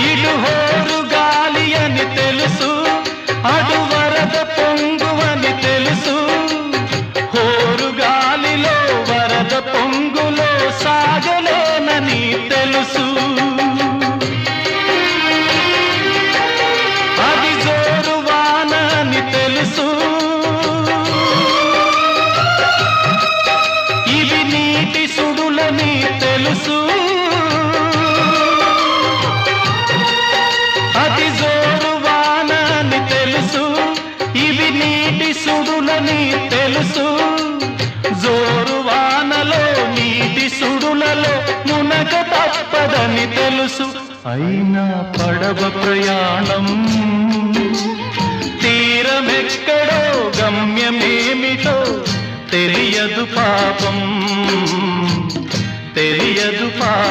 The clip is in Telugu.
ఇటు హోరు గాలి అని తెలుసు అడు వరద పొంగు అని తెలుసు. హోరు గాలిలో వరద పొంగులో సాగలేనని తెలుసు. అది జోరు వాన అని తెలుసు. ఇవి నీటి సుడులని తెలుసు. తెలుసు జోరు వానలో నీటి సుడులలో మునక తప్పదని తెలుసు. అయినా పడవ ప్రయాణం. తీరమెక్కడో గమ్యమేమిటో తెలియదు పాపం. తెలియదు పాపం.